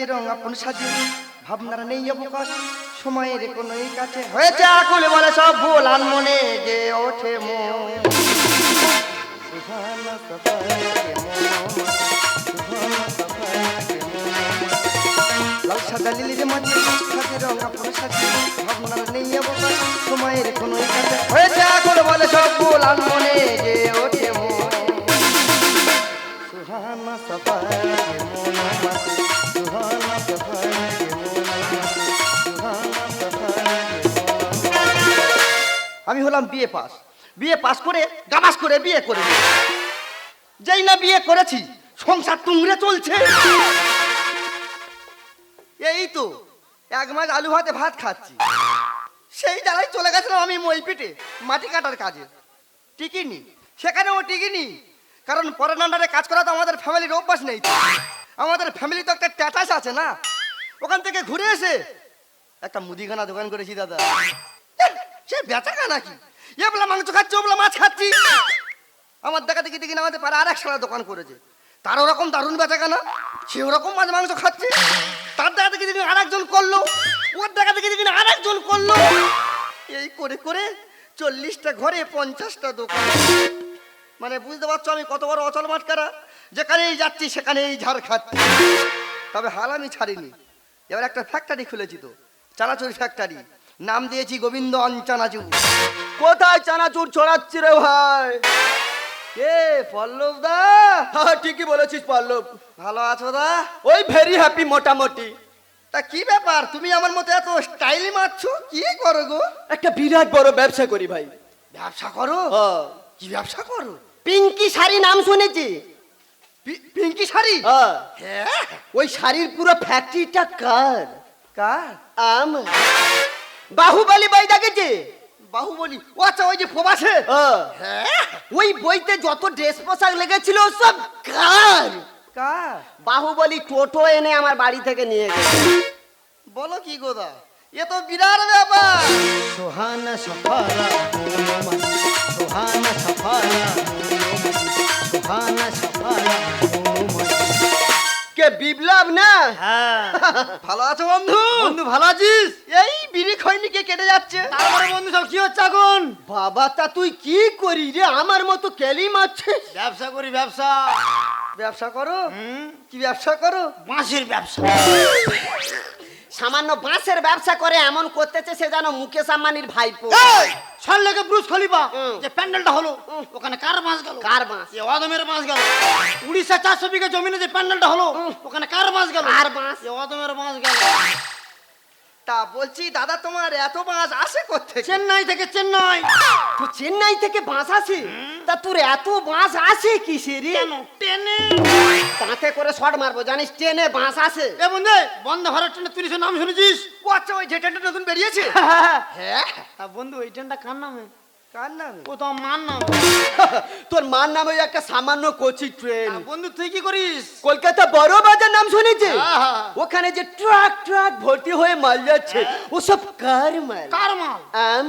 সাজে রং আপন সাজে, ভাবনার নেই অবকাশ, সময়ের কোনো কাছে। হয়েছে আকুল বলে সব ভুল, আর মনে যে ওঠে মন। লাল সাদা লিলির মাঝে সাজে রং আপন সাজে, ভাবনার নেই অবকাশ, সময়ের কোনো কাছে। হয়েছে আকুল বলে সব ভুল, আর মনে যে ওঠে মন। সুহানা সফাকে মন আমি হলাম বিয়ে পাস। বিয়ে পাস করে গাবাস করে বিয়ে করে। যেই না বিয়ে করেছি, সংসার তুমড়ে চলছে। এই তো এক মাস আলু ভাতে ভাত খাচ্ছি। সেই জ্বালায় চলে গেছিলাম আমি মই পিটে মাটি কাটার কাজে। টিকিনি সেখানেও টিকিনি কারণ পরের নান্ডারে কাজ করা তো আমাদের ফ্যামিলির অভ্যাস নেই। আমাদের ফ্যামিলি তো একটা ট্যাটাস আছে না। ওখান থেকে ঘুরে এসে একটা মুদিখানা দোকান করেছি দাদা। সে বেচা কেনা নাকি? এ বলে মাংস খাচ্ছি, ও বলে মাছ খাচ্ছি। আমার দেখা দেখি দেখি না, আমাদের পাড়া আর এক সারা দোকান করেছে। তার ওরকম দারুণ বেচা কেনা সে ওরকম মাছ মাংস খাচ্ছে। তার দেখা দেখি দেখি আর একজন করল। ওর দেখা দেখি দেখি আর একজন করল। এই করে করে চল্লিশটা ঘরে পঞ্চাশটা দোকান। মানে বুঝতে পারছ আমি কত বড় অচল মাটকারা যেখানেই যাচ্ছি সেখানেই ঝাড় খাচ্ছি। তবে হাল আমি ছাড়িনি। এবার একটা ফ্যাক্টরি খুলেছি তো, চানাচুর ফ্যাক্টরি নাম দিয়েছি গোবিন্দ চানাচুর কোথায় চানাচুর ছড়াচ্ছি রে ভাই? কে পল্লব দা? হ্যাঁ ঠিকই বলেছিস পল্লব। ভালো আছো দা? ওই ভেরি হ্যাপি মোটামুটি। তা কি ব্যাপার? তুমি আমার মতো এত স্টাইল মারছো? কি করো গো? একটা বিরাট বড় ব্যবসা করি ভাই। ব্যবসা করো। কি ব্যবসা করো? পিঙ্কি শাড়ি নাম শুনেছি। পিঙ্কি শাড়ি? হ্যাঁ। হ্যাঁ। ওই শাড়ির পুরো ফ্যাক্টরিটা কার? কার? আম বাহুবলী বই দেখেছে? বাহুবলি? ও আচ্ছা ওই যে প্রবাসে? হ্যাঁ। ওই বইতে যত ড্রেস পোশাক লেগেছিল সব কার? কার? বাহুবলী টোটো এনে আমার বাড়ি থেকে নিয়ে গেছে বলো কি গো দা এ তো বিরাট ব্যাপার। সোহানা সফারা সোহানা সফারা সোহানা সফারা কে বিপ্লব না? হ্যাঁ। ভালো আছো বন্ধু? বন্ধু ভালো আছিস? এই বিড়ি কেটে যাচ্ছে? তারপরে বন্ধু সব কি হচ্ছে এখন? বাবা তা তুই কি করি রে? আমার মতো কেলি মারছিস? ব্যবসা করি ব্যবসা। ব্যবসা করো? কি ব্যবসা করো? মাছের ব্যবসা। সামান্য বাঁশের ব্যবসা করে এমন করতেছে সে যেন মুকেশ আম্বানির ভাইপো। সর লেগে ব্রুজ খলিফা যে প্যান্ডেলটা হলো ওখানে কার মাছ গেল? কার বাঁশ? এ অদমের মাছ গেল। উড়িষ্যা চারশো বিঘা জমিনে যে প্যান্ডেলটা হলো ওখানে কার মাছ গেল? কার বাঁশ? এ অদমের মাছ গেল। তা বলছি দাদা তোমার এত বাঁশ আসে করতে চেন্নাই থেকে চেন্নাই। তো চেন্নাই থেকে বাঁশ আসে তা তোর এত বাঁশ আসে কিসে রে? টেনে? তাতে করে শর্ট মারবো জানিস ট্রেনে বাঁশ আসে এ বন্ধু বন্ধ ভারত ট্রেনে তুই নাম শুনেছিস? ও আচ্ছা ওই যে ট্রেনটা নতুন বেরিয়েছে? হ্যাঁ তা বন্ধু ওই ট্রেনটা কার নামে? কার নাম? ও তো মার নাম। তোর মার নামে একটা সামান্য কোচি ট্রেন বন্ধু তুই কি করিস? কলকাতা বড় বাজার নাম শুনেছে? ওখানে যে ট্রাক ট্রাক ভর্তি হয়ে মাল যাচ্ছে ওসব কার মাল? কার মাল? আম।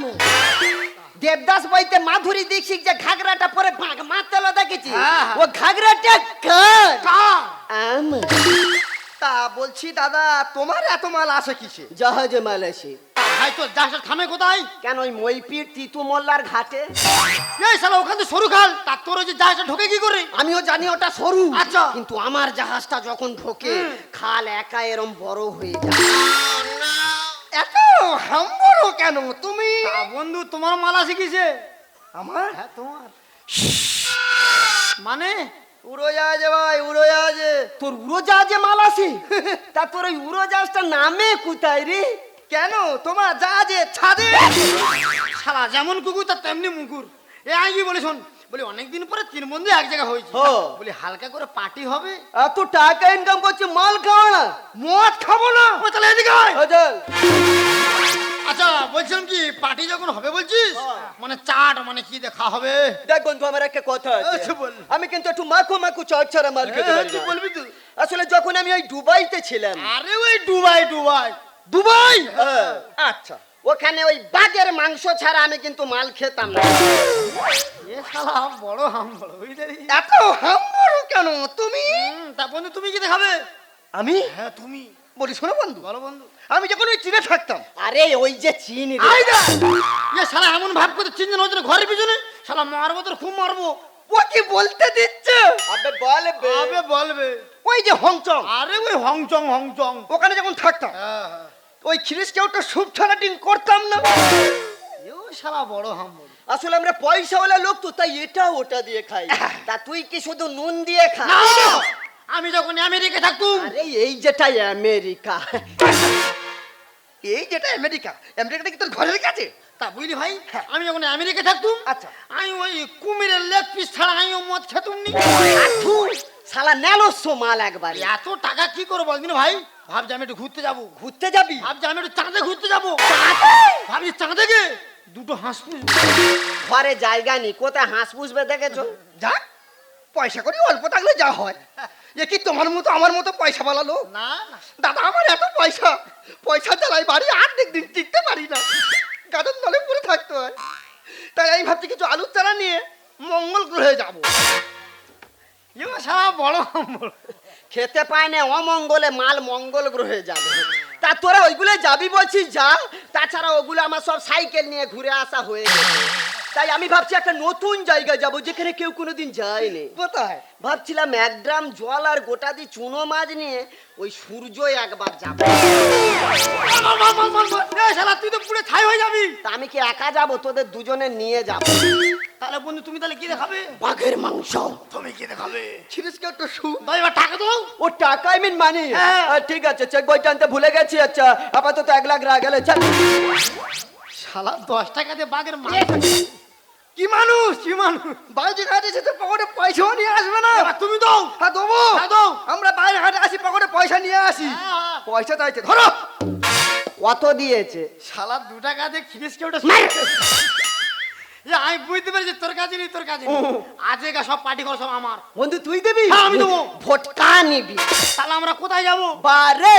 দেবদাস বইতে মাধুরী দীক্ষিত যে ঘাগরাটা পরে ভাগ মারতেলো দেখেছি? হ্যাঁ। ও ঘাগরাটা কার? আম। তা বলছি দাদা তোমার এত মাল আসে কিসে? জাহাজে মাল আসে। তা ভাই তোর জাহাজটা থামে কোথায়? কেন ওই মইপির তিতু মোল্লার ঘাটে? এই শালা ওখানে তো সরু খাল। তার তোর ওই যে জাহাজটা ঢোকে কি করে? আমিও জানি ওটা সরু আচ্ছা। কিন্তু আমার জাহাজটা যখন ঢোকে খাল একা এরম বড় হয়ে যায়। এত হাম্বড়ো কেন? তুমি? তা বন্ধু তোমার মালা শিখিছে আমার? হ্যাঁ তোমার। মানে উড়োজাহাজে ভাই উড়োজাহাজে তোর উড়োজাহাজে মাল আসে তা তোর ওই উড়োজাহাজটা নামে কোথায় রে কেন? তোমার যা যে ছাদে। শালা যেমন কুকুর তার তেমনি মুকুর। এ কি বলে শোন বলি অনেকদিন পরে তিন বন্ধু এক জায়গায় হয়েছে। বলি হালকা করে পার্টি হবে। এত টাকা ইনকাম করছে মাল খাওয়া না। মদ খাব না। তাহলে এদিকে। আচ্ছা বলছিলাম কি পার্টি যখন হবে বলছিস? মানে চাট মানে কি দেখা হবে? দেখ বন্ধু আমার একটা কথা আছে। আমি কিন্তু একটু মাখো মাখো চট ছাড়া মাল খেতে হ্যাঁ। বলবি তুই? আসলে যখন আমি ওই দুবাইতে ছিলাম আরে ওই দুবাই দুবাই। দুবাই? হ্যাঁ, আচ্ছা। ওখানে ওই বাঘের মাংস ছাড়া আমি কিন্তু মাল খেতাম না। এ শালা বড় হাম বড় বুঝলি এত হাম্বড়ো কেন? তুমি? হুম, তা বন্ধু তুমি কি দেখাবে? আমি? হ্যাঁ তুমি। বলি শোনো বন্ধু। বলো বন্ধু। আমি যখন ওই চীনে থাকতাম। আরে ওই যে চিন রে। আই দা ইয়ে শালা এমন ভাব করে চিনজন হচ্ছে ঘরের পিছনে? শালা মারবো তোর খুব মারবো। ও কি বলতে দিচ্ছে? আবে বলবে। আবে বলবে। ওই যে হংচং। আরে ওই হংচং হংচং। ওখানে যখন থাকতাম। হ্যাঁ হ্যাঁ। ওই খিরিস কেউ তো সুপ ছানাটিং করতাম না। এও শালা বড় হাম আসলে আমরা পয়সাওয়ালা লোক তো তাই এটা ওটা দিয়ে খাই। তা তুই কি শুধু নুন দিয়ে খা? আমি যখন আমেরিকা থাকতুম। আরে এই যেটাই আমেরিকা। এই যেটা আমেরিকা আমেরিকাটা কি তোর ঘরের কাছে? তা বুঝলি ভাই আমি যখন আমেরিকা থাকতুম আচ্ছা। আমি ওই কুমিরের লেগ পিস ছাড়া আমি মদ খেতুম নি। আঠু, শালা নেলস্য মাল একবার। এত টাকা কি করব বলদিন ভাই? ভাবছি আমি একটু ঘুরতে যাব। ঘুরতে যাবি? ভাবছি আমি একটু চাঁদে ঘুরতে যাব। ভাবছি চাঁদে গে দুটো হাঁস। ঘরে জায়গা নেই কোথায় হাঁস পুষবে দেখেছ? যাক পয়সা করি অল্প থাকলে যা হয়। এ কি তোমার মতো আমার মতো পয়সা বলা লোক? না দাদা আমার এত পয়সা। পয়সা চালাই বাড়ি আর দিন টিকতে পারি না। গাছের তলে পরে থাকতে হয়। তাই আমি ভাবছি কিছু আলুর চারা নিয়ে মঙ্গল গ্রহে যাব। এও সারা বড়। খেতে পায় না, অমঙ্গলে মাল মঙ্গল গ্রহে যাবে। তা তোরা ওইগুলো যাবি বলছিস, যা। তাছাড়া ওগুলো আমার সব সাইকেল নিয়ে ঘুরে আসা হয়ে গেছে। তাই আমি ভাবছি একটা নতুন জায়গায় যাব যেখানে কেউ কোনোদিন যায়নি। কোথায়? ভাবছিলাম এক ড্রাম জল আর গোটা দি চুনো মাছ নিয়ে ওই সূর্য একবার যাব। তুই তো পুরো ছাই হয়ে যাবি। তা আমি কি একা যাব? তোদের দুজনে নিয়ে যাব। তাহলে বন্ধু তুমি তাহলে কি দেখাবে? বাঘের মাংস। তুমি কি দেখাবে? ছিরিসকে একটু শু দাও এবার টাকা দাও। ও টাকাই মিন মানি হ্যাঁ। ঠিক আছে চেক বইটা আনতে ভুলে গেছি আচ্ছা আপাতত এক লাখ রাখ গেলে চল। শালা দশ টাকা দিয়ে বাঘের মাংস কি মানুষ? কি মানুষ? বাইরে ঘাটে যেতে পকেটে পয়সাও নিয়ে আসবে না। তুমি দাও। হ্যাঁ দেবো। হ্যাঁ, দাও। আমরা বাইরে ঘাটে আসি পকেটে পয়সা নিয়ে আসি। হ্যাঁ। পয়সা চাইছে ধরো। কত দিয়েছে? শালা দু টাকা দিয়ে খিরিস কেউটা আমি বুঝতে পেরেছি তোর কাছে নেই তোর কাছে। আজকে সব পার্টি কর সব আমার। বন্ধু তুই দিবি? হ্যাঁ, আমি দেবো। ভোটকা নিবি। তাহলে আমরা কোথায় যাব? বারে!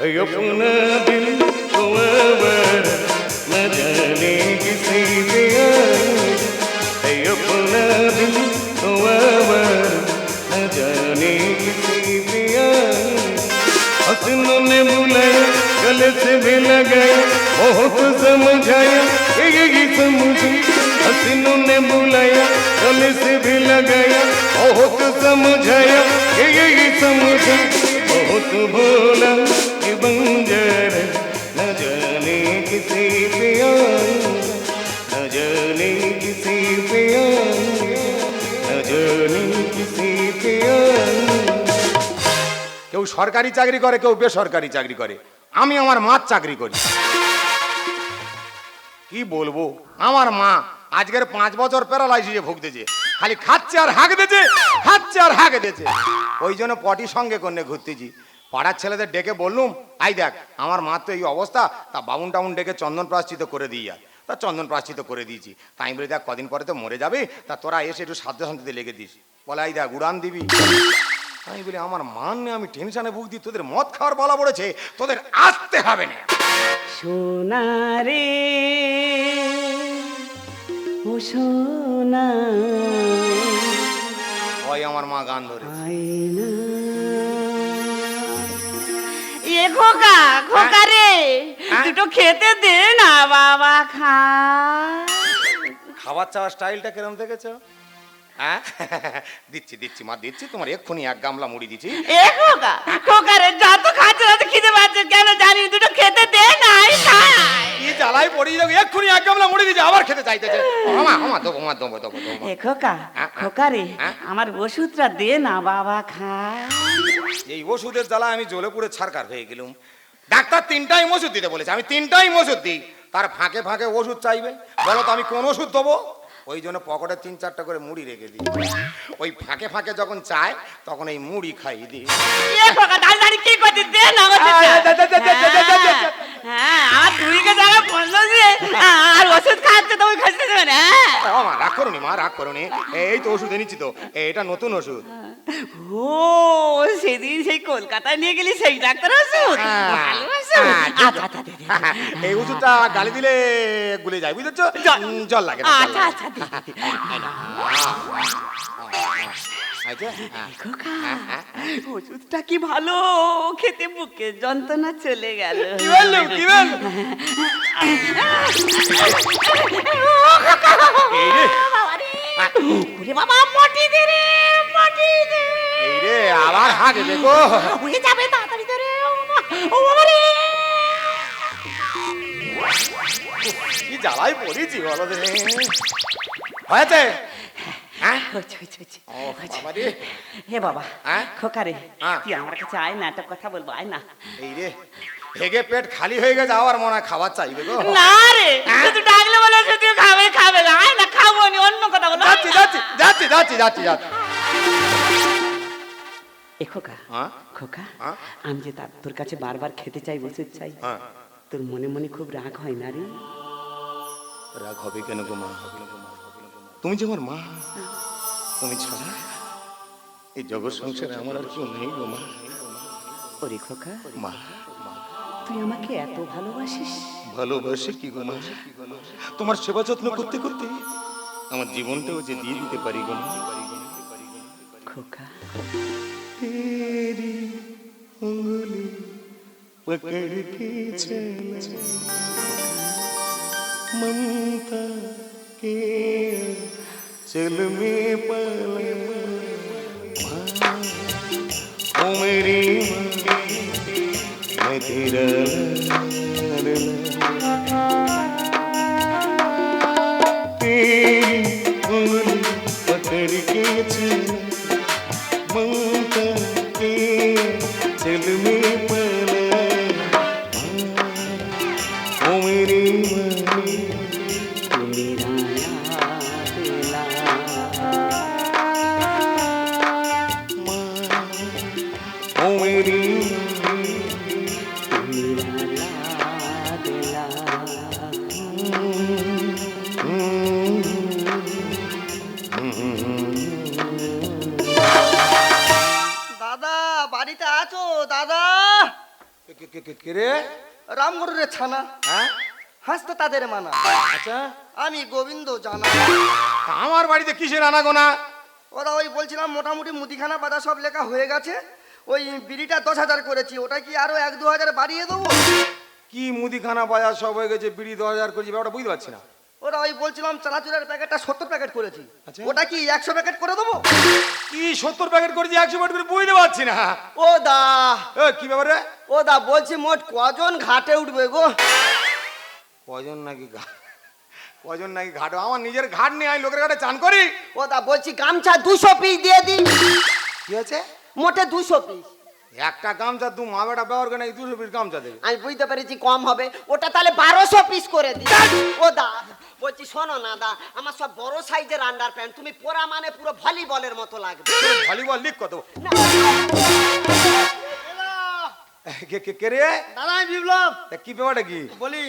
अपना दिल कुंवर किसी आए अपना दिल कुंवर न जाने किसी पे हसनों भी लगाया बहुत समझाया ये समझी। हसनों ने बुलाया गले से भी लगाया बहुत समझाया समझी। बहुत बोला। बंजर न जाने किसी पे आऊंगा न जाने किसी पे आऊंगा न जाने किसी पे आऊंगा কেউ সরকারি চাকরি করে কেউ বেসরকারি চাকরি করে আমি আমার মার চাকরি করি কি বলবো আমার মা আজকের পাঁচ বছর প্যারালাইসিসে ভুগতেছে খালি খাচ্ছে আর হাঁক দিয়েছে খাচ্ছে আর হাঁক দিয়েছে ওই জন্য পটি সঙ্গে করে ঘুরতেছি পাড়ার ছেলেদের ডেকে বললুম আই দেখ আমার মা তো এই অবস্থা তা বামুন টাউন ডেকে চন্দন প্রাশ্চিত করে দিই আর। তা চন্দন প্রাশ্চিত করে দিয়েছি। তাই বলি দেখ কদিন পরে তো মরে যাবে তা তোরা এসে একটু সাধ্য শান্তিতে লেগে দিস। বলে আই দেখ উড়ান দিবি। আমি বলি আমার মান নেই আমি টেনশনে ভুগছি তোদের মদ খাওয়ার বলা পড়েছে তোদের আসতে হবে না। সোনা রে ও সোনা ওই আমার মা গান ধরে খোকা খোকা রে? দুটো খেতে দে না বাবা খা। খাবার চাওয়ার স্টাইলটা কিরম দেখেছ? হ্যাঁ দিচ্ছি দিচ্ছি মা দিচ্ছি তোমার এক্ষুনি এক গামলা মুড়ি দিচ্ছি। এ খোকা খোকা রে যত খাচ্ছে তত খিদে পাচ্ছে কেন জানি দুটো খেতে দে না এক্ষুনি এক গামলা মুড়ি আবার খেতে চাইতেছে। মামা মামা দেবো মা দেবো দেবো দেবো। এ খোকা হ্যাঁ, খোকা রে হ্যাঁ? আমার ওষুধটা দে না বাবা খা। এই ওষুধের জ্বালা আমি জ্বলে পুড়ে ছাড়কার হয়ে গেলুম। ডাক্তার তিনটাই ওষুধ দিতে বলেছে আমি তিনটাই ওষুধ দিই। তার ফাঁকে ফাঁকে ওষুধ চাইবে। বলো তো আমি কোন ওষুধ দেবো? ওই জন্য পকেটে তিন চারটা করে মুড়ি রেখে দিই। ওই ফাঁকে ফাঁকে যখন চায় তখন এই মুড়ি খাই দিই। এ খোকা দাঁড়িয়ে দাঁড়িয়ে কি করছিস? দে না হ্যাঁ, আর আমার দুইকে যারা বলল যে আর ওষুধ খাচ্ছে তো ওই খাচ্ছে দেবে না হ্যাঁ ও মা রাগ করুনি মা রাগ করুনি এই তো ওষুধ এনেছি তো। এটা নতুন ওষুধ। ও সেদিন সেই কলকাতায় নিয়ে গেলি সেই ডাক্তার ওষুধ? ভালো ওষুধ। হ্যাঁ, আচ্ছা। আচ্ছা দে, দে। এই ওষুধটা গালি দিলে গুলে যায় বুঝেছ? জল- জল লাগে আচ্ছা আচ্ছা। খোকা ওষুধটা কি ভালো? খেতে বুকে যন্ত্রণা চলে গেল। কি বললুম কি বললুম এই রে। ওরে বাবা মটি দে রে মটি দে। এই রে আবার হাগে দেখো। উড়ে যাবে তাড়াতাড়ি দে রে ও বাবা, রে কি জ্বালাই পড়েছি বলো রে হয়েছে? হ্যাঁ হচ্ছে, হচ্ছে, হচ্ছে। রে হে বাবা। তুই আমার কাছে আয় না একটা কথা বলব আয় না এই রে হেগে পেট খালি হয়ে গেছে আবার মনে হয় খাবার চাইবে গো না রে ডাকলে বলে খাবে খাবে না আয় না খাব নি অন্য কথা বলো যাচ্ছি যাচ্ছি যাচ্ছি যাচ্ছি যাচ্ছি যাচ্ছি এ খোকা? খোকা? আমি যে তার তোর কাছে বারবার খেতে চাই বসে চাই। তোর মনে মনে খুব রাগ হয় না রে? রাগ হবে কেন গো মা? তুমি যে আমার মা তুমি ছাড়া এই জগৎ সংসারে আমার আর কেউ নেই গো মা ওরে খোকা মা তুই আমাকে এত ভালোবাসিস ভালোবাসে কি গো মা তোমার সেবা যত্ন করতে করতে আমার জীবনটাও যে দিয়ে দিতে পারি গো মা খোকা तेरी उंगली पकड़ के चला ममता के चल में पल ओ मेरी माँ, मैं तेरा तेरी उंगली पकड़ के चला তাদের মানা। আচ্ছা? আমি গোবিন্দ জানা। তা আমার বাড়িতে কিসের আনাগোনা? ওরা ওই বলছিলাম মোটামুটি মুদিখানা পাতা সব লেখা হয়ে গেছে। ওই বিড়িটা দশ হাজার করেছি ওটা কি আরও এক দু হাজার বাড়িয়ে দেবো? কি মুদিখানা বাজার সব হয়ে গেছে বিড়ি দশ হাজার করেছি ব্যাপারটা বুঝতে পারছি না। ওরা ওই বলছিলাম চানাচুরের প্যাকেটটা সত্তর প্যাকেট করেছি। আচ্ছা। ওটা কি একশো প্যাকেট করে দেবো? কি সত্তর প্যাকেট করেছি একশো প্যাকেট করে বুঝতে পারছি না। ও দা এ, কি ব্যাপারে ও দা বলছি মোট কজন ঘাটে উঠবে গো? কজন নাকি ঘা- কজন নাকি ঘাট? আমার নিজের ঘাট নেই আমি লোকের ঘাটে চান করি। ও দা বলছি গামছা দুশো পিস দিয়ে দিন। কি আছে মোটে দুশো পিস একটা গামছা দু মা বেটা ব্যবহার করে নাকি দুশো পিস গামছা দেবে? আমি বুঝতে পেরেছি কম হবে। ওটা তাহলে বারোশো পিস করে দিন। ও দা বলছি শোনো না দা আমার সব বড় সাইজের আন্ডার প্যান্ট তুমি পরা মানে পুরো ভলিবলের মতো লাগবে। ভলিবল লিগ কত? কে কে রে? দাদা আমি বিপ্লব। তা কি ব্যাপারটা কি? বলি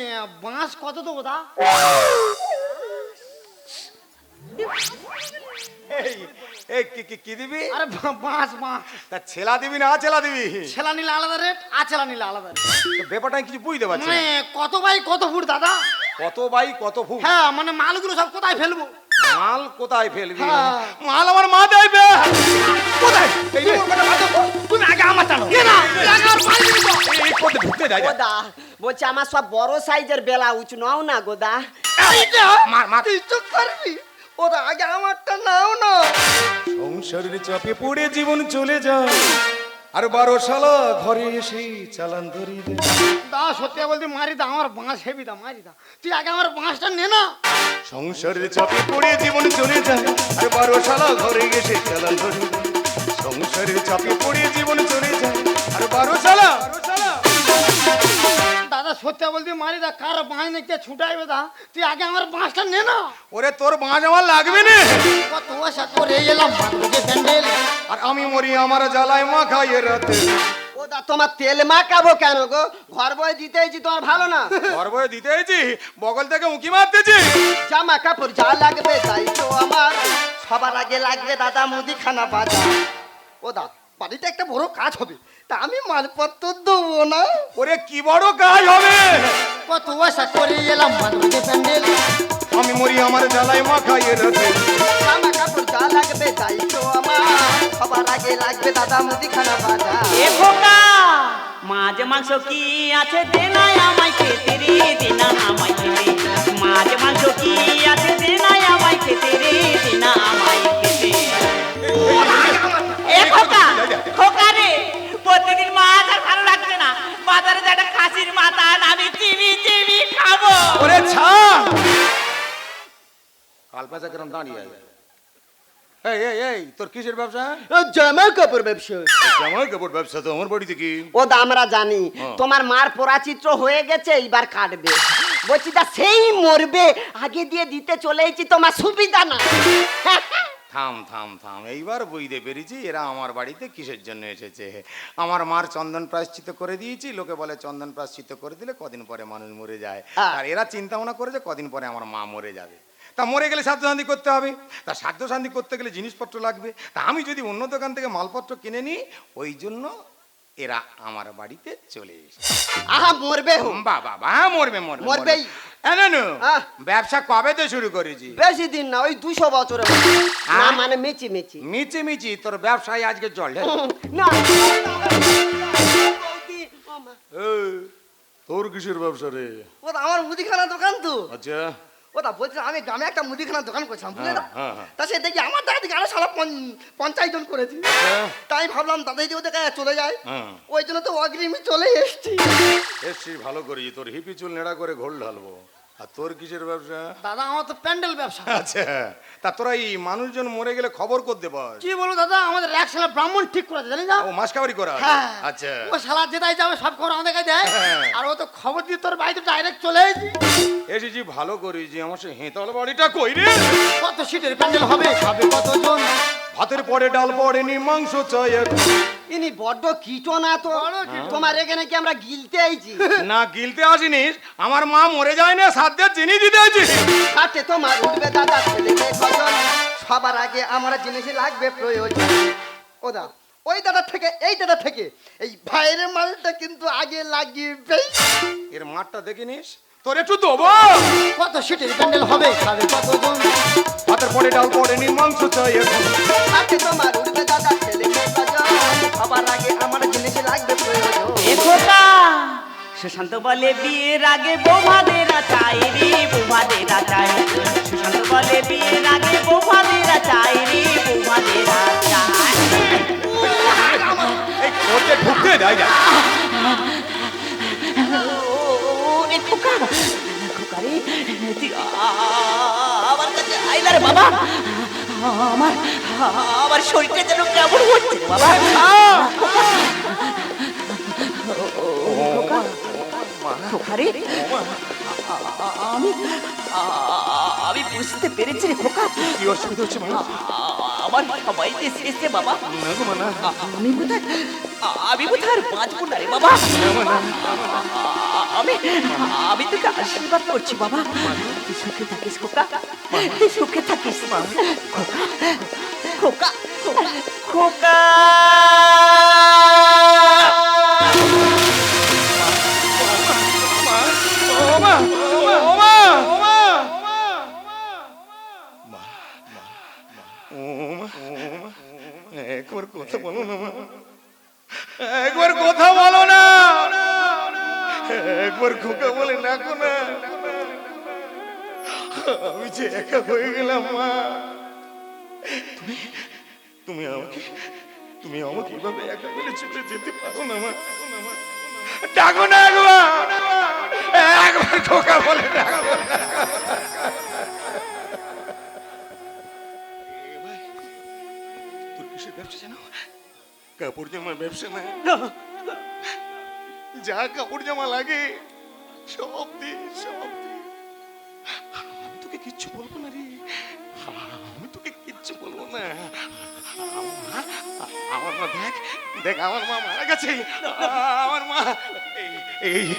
বাঁশ কত দেবো দা এই কি কি কি দিবি? আরে বাঁশ বাঁশ। তা ছেলা দিবি না ছেলা দিবি? ছেলা নিলে আলাদা রেট আর ছেলা নিলে আলাদা রেট ব্যাপারটা কিছু বুঝতে পারছি মানে। কত বাই কত ফুট দাদা? কত বাই কত ফুট? হ্যাঁ মানে মালগুলো সব কোথায় ফেলব? মাল কোথায় ফেলবি? হ্যাঁ। মাল আমার মা দেবে কোথায়? তুমি আগে আমার টানো। ঢুকতে দা বলছি আমার সব বড় সাইজের বেলা উঁচু নাও না গো দা মার মার। তুই চুপ করবি? ওরা আগে আমারটা নাও না। সংসারের চাপে পড়ে জীবন চলে যায়। আর বারো সালা ঘরে এসে চালান ধরি দে। দা সত্যি বলতে মারি দা আমার বাঁশ হেবি দা মারি দা। তুই আগে আমার বাঁশটা নে না। সংসারের চাপে পড়ে জীবন চলে যায়। আর বারো সালা ঘরে এসে চালান ধরি সংসারের চাপে পড়ে জীবন চলে যায়। আর বারো সালা দাদা সত্যি বলতে মারি দা কার বাঁশ নাকি ছুটাইবে দা? তুই আগে আমার বাঁশটা নে না। ওরে তোর বাঁশ আমার লাগবে না। কত আশা করে এলাম বাঁধবে প্যান্ডেল। আর আমি মরি আমার জ্বালায় মা খাইয়ে রাতে। ও দা তোমার তেল মাখাবো কেন গো? ঘর বই দিতেইছি তোমার ভালো না। গর্ব দিতেছি বগল থেকে উঁকি মারতেছি। জামা কাপড় যা লাগবে তাই তো আমার। সবার আগে লাগবে দাদা মুদিখানা বাজার। ও দা বাড়িতে একটা বড় কাজ হবে। তা আমি মালপত্র দেবো না। ওরে কি বড় কাজ হবে? কত আশা করে এলাম মানবকে প্যান্ডেল। আমি মরি আমার জ্বালাই মাখাইয়ে রাখে জামা কাপড় যা লাগবে তাই তো আমার। সবার আগে লাগবে দাদা মুদিখানা বাজার। এ খোকা মাছ মাংস কি আছে দে না আমায় খেতে রে দে না আমায় খেতে। মাছ মাংস কি আছে দে না আমায় খেতে রে দে না আমায় খোকা খোকা প্রতিদিন মাছ আর ভালো লাগছে না। বাজারে যে একটা খাসির মাথা আমি চিবি চিবি খাব। ওরে ছা কালপাচা কেরম দাঁড়িয়ে আছে? এই এই এই তোর কিসের ব্যবসা? জামা কাপড় ব্যবসা। জামাই কাপড় ব্যবসা তো আমার বাড়িতে কি? ও দা আমরা জানি। তোমার মার পরাচিত্র হয়ে গেছে এইবার কাটবে। বলছি দা সেই মরবে। আগে দিয়ে দিতে চলেছি তোমার সুবিধা না থাম থাম থাম। এইবার বুঝতে পেরেছি এরা আমার বাড়িতে কিসের জন্য এসেছে। আমার মার চন্দন প্রায়শ্চিত করে দিয়েছি লোকে বলে চন্দন প্রাশ্চিত করে দিলে কদিন পরে মানুষ মরে যায়। আর এরা চিন্তা ভাবনা করেছে কদিন পরে আমার মা মরে যাবে। তা মরে গেলে সাধ্য শান্তি করতে হবে। তা সাধ্য শান্তি করতে গেলে জিনিসপত্র লাগবে। তা আমি যদি অন্য দোকান থেকে মালপত্র কিনে নিই ওই জন্য এরা আমার বাড়িতে চলে এসেছে আহা মরবে হো। বাবা বা হ্যাঁ মরবে মরবে মরবেই। না, না, আহ। ব্যবসা কবে তো শুরু করেছি বেশি দিন না ওই দুশো বছরের মতো। না হ্যাঁ? মানে মিচি মিচি মিচি মিচি তোর ব্যবসায় আজকে জল না তোর কিসের ব্যবসা রে ও আমার মুদিখানা দোকান তো আচ্ছা ও দা বলছিলাম আমি গ্রামে একটা মুদিখানা দোকান করছিলাম বুঝলে না? হ্যাঁ, হ্যাঁ। তা সে দেখি আমার দাদা দিকে আরও সারা পঞ্চ- পঞ্চাশ জন করেছি। হ্যাঁ। তাই ভাবলাম দাদা যদি ওদের চলে যায় হ্যাঁ। ওই জন্য তো অগ্রিমে চলে এসছি। এসছি ভালো করেছি তোর হিপি চুল নেড়া করে ঘোল ঢালবো। আর তোর কিসের ব্যবসা? দাদা আমার তো প্যান্ডেল ব্যবসা। আচ্ছা তা তোরা এই মানুষজন মরে গেলে খবর করতে পার কি বলো দাদা আমাদের এক সালা ব্রাহ্মণ ঠিক করে জানি না? ও মাসকাবারি করা হ্যাঁ। আচ্ছা। ও শালা যেটাই যাবে সব খবর আমাদের কাছে দেয়। হ্যাঁ। আর ও তো খবর দিয়ে তোর বাড়িতে ডাইরেক্ট চলে এসেছি। এসেছি ভালো করেছি আমার সে হেঁতল বাড়িটা কই রে? কত সিটের প্যান্ডেল হবে? খাবে কতজন? ভাতের পরে ডাল পড়েনি মাংস চাই ইনি বড্ড কীটো না তো তোমার এখানে কি আমরা গিলতে আইছি? না গিলতে আসিনিস। আমার মা মরে যায় না সাধ্যে চিনি দিতে আছি হাতে তোমার উঠবে দাদা ছেলে মেয়ে কজন? সবার আগে আমার জিনিস লাগবে প্রয়োজন। ও দা ওই দাদা থেকে এই দাদা থেকে এই ভাইয়ের মালটা কিন্তু আগে লাগিয়ে এর মাঠটা দেখে নিস তোর একটু দেবো? কত সিটের প্যান্ডেল হবে? খাবে কতজন ভাতের পরে ডাল পড়েনি মাংস চাই এখন। হাতে তোমার উঠবে দাদা ছেলে কজন আগে আমার জিনিস লাগবে প্রয়োজন। সুশান্ত বলে বিয়ের আগে বৌমাদেরা চাই রে বৌমাদেরা চাই। সুশান্ত বলে বিয়ের আগে বৌমাদেরা চাই রে বৌমাদেরা চাই। ঢুকতে দেয় খোকা। তুই আমার কাছে আইলা বাবা। আমার আমার শরীরটা যেন কেমন হচ্ছে বাবা। খোকা রে আমি আমি বুঝতে পেরেছি রে খোকা। কি অসুবিধা হচ্ছে মা আমার সবাই দেশে এসে বাবা। আমি কোথায় আমি কোথায় আর বাঁচবো না রে বাবা। আমি আমি তোকে আশীর্বাদ করছি, বাবা। তুই সুখে থাকিস, খোকা। তুই সুখে থাকিস। খোকা খোকা খোকা। একবার কথা বলো না একবার কথা বলো না। একবার খোকা বলে ডাকো না। আমি যে একা হয়ে গেলাম, মা। তুমি তুমি আমাকে তুমি আমাকে এভাবে একা বলে চলে যেতে পারো না, মা। ডাকো না একবার। একবার খোকা বলে ডাকো তোর কিসের ব্যবসা জানো? কাপড় জামার ব্যবসা না। যা কাপড় জামা লাগে। সব দি সব দি। আমি তোকে কিচ্ছু বলব না রে। আমি তোকে কিচ্ছু বলব না। আমার মা, দেখ দেখ, আমার মা মারা গেছে। আমার মা, এই-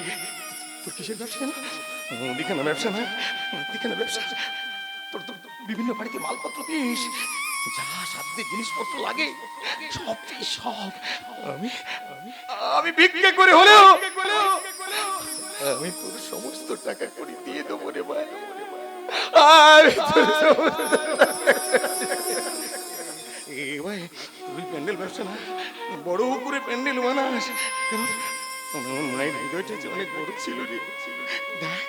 তোর কিসের ব্যবসা না মুদিখানা ব্যবসা না? মুদিখানা ব্যবসা। তোর তোর বিভিন্ন বাড়িতে মালপত্র দিস যা সাধ্যে জিনিসপত্র লাগে সব সব। আমি আমি। ভিক্ষে করে হলেও আমি তোর সমস্ত টাকা করে দিয়ে দেবো রে ভাই। আর ভাই তুই প্যান্ডেল ব্যবসা না বড় করে প্যান্ডেল বানাস। আমার মায়ের হৃদয়টা যে অনেক বড় ছিল রে। দেখ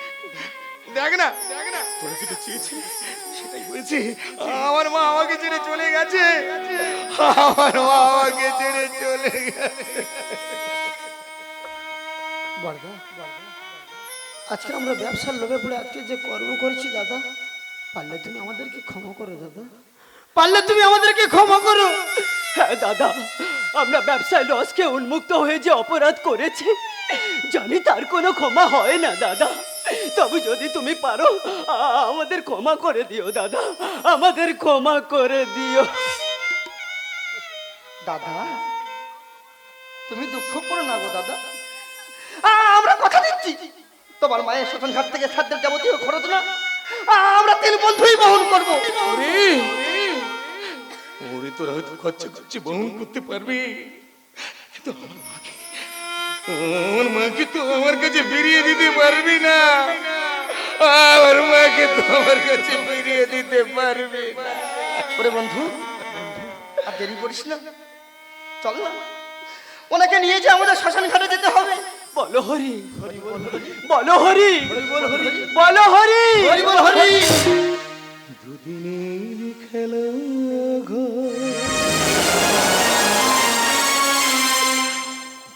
দেখ না। দেখ না। তোরা যেটা চেয়েছিলি? আমার মা আমাকে ছেড়ে চলে গেছে। আমার মা আমাকে ছেড়ে চলে গেছে। আজকে আমরা ব্যবসার লোভে পড়ে, আজকে যে কর্ম করেছি দাদা, পারলে তুমি আমাদেরকে ক্ষমা করো দাদা। পারলে তুমি আমাদেরকে ক্ষমা করো। হ্যাঁ দাদা, আমরা ব্যবসায় লসকে উন্মুক্ত হয়ে যে অপরাধ করেছি, জানি তার কোনো ক্ষমা হয় না, দাদা। তবে যদি তুমি পারো আমাদের ক্ষমা করে দিও দাদা। আমাদের ক্ষমা করে দিও। দাদা তুমি দুঃখ করো না গো দাদা। আমরা কথা দিচ্ছি। তোমার মায়ের শোষণ ঘাট থেকে সাধ্যের যাবতীয় খরচ না। আ- আমরা তিন বন্ধুই বহন করব। ওরে ওরে তোরা হয়তো খরচা খরচে বহন করতে পারবি। কিন্তু আমার মাকে আমার মাকে তো আমার কাছে ফিরিয়ে দিতে পারবি না। আমার মাকে তো আমার কাছে ফিরিয়ে দিতে পারবি ওরে বন্ধু আর দেরি করিস না। চল না। ওনাকে নিয়ে যে আমাদের শ্মশান ঘাটে যেতে হবে। বলো হরি। বলো হরি। বলো হরি। বলো হরি। বল হরি। দুদিনের খেলা ভাঙবি